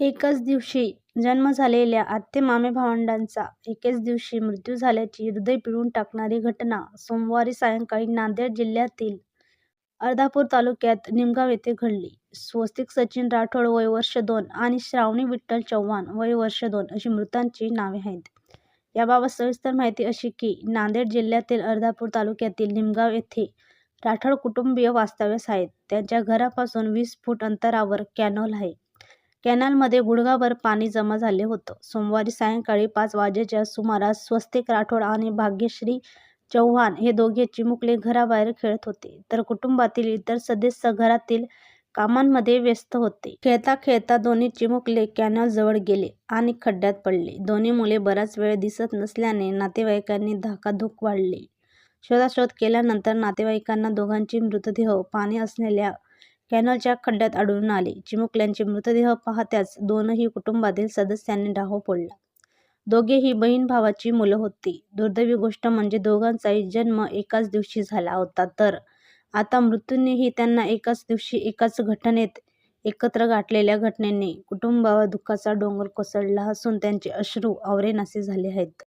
एकाच दिवशी जन्म झालेल्या आत्ते-मामे-भावंडांचा एकेच दिवशी मृत्यू झाल्याची हृदय पिळून टाकणारी घटना सोमवारी सायंकाळी नांदेड जिल्ह्यातील अर्धापूर तालुक्यात निमगाव येथे घडली. स्वस्तिक सचिन राठोड वय वर्ष दोन आणि श्रावणी विठ्ठल चव्हाण वय वर्ष दोन अशी मृतांची नावे आहेत. याबाबत सविस्तर माहिती अशी की नांदेड जिल्ह्यातील अर्धापूर तालुक्यातील निमगाव येथे राठोड कुटुंबीय वास्तव्यास आहेत. त्यांच्या घरापासून वीस फूट अंतरावर कॅनॉल आहे. कॅनलमध्ये गुडघाभर पाणी जमा झाले होतं. सोमवारी सायंकाळी पाच वाजेच्या सुमारास स्वस्तिक राठोड आणि भाग्यश्री चव्हाण हे दोघे चिमुकले घराबाहेर खेळत होते, तर कुटुंबातील इतर सदस्य घरातील कामांमध्ये व्यस्त होते. खेळता खेळता दोन्ही चिमुकले कॅनलजवळ गेले आणि खड्ड्यात पडले. दोन्ही मुले बराच वेळ दिसत नसल्याने नातेवाईकांनी धाकाधूक वाढली. शोधाशोध केल्यानंतर नातेवाईकांना दोघांचे मृतदेह पाणी असलेल्या कॅनलच्या खड्ड्यात आढळून आले. चिमुकल्यांचे मृतदेह पाहत्याच दोनही कुटुंबातील सदस्यांनी डाहो फोडला. दोघेही बहीण-भावाची मुलं होती. दुर्दैवी गोष्ट म्हणजे दोघांचाही जन्म एकाच दिवशी झाला होता तर आता मृत्यूनेही त्यांना एकाच दिवशी एकाच घटनेत एकत्र गाठलेल्या घटनेने कुटुंबावर दुःखाचा डोंगर कोसळला असून त्यांचे अश्रू आवरेनासे झाले आहेत.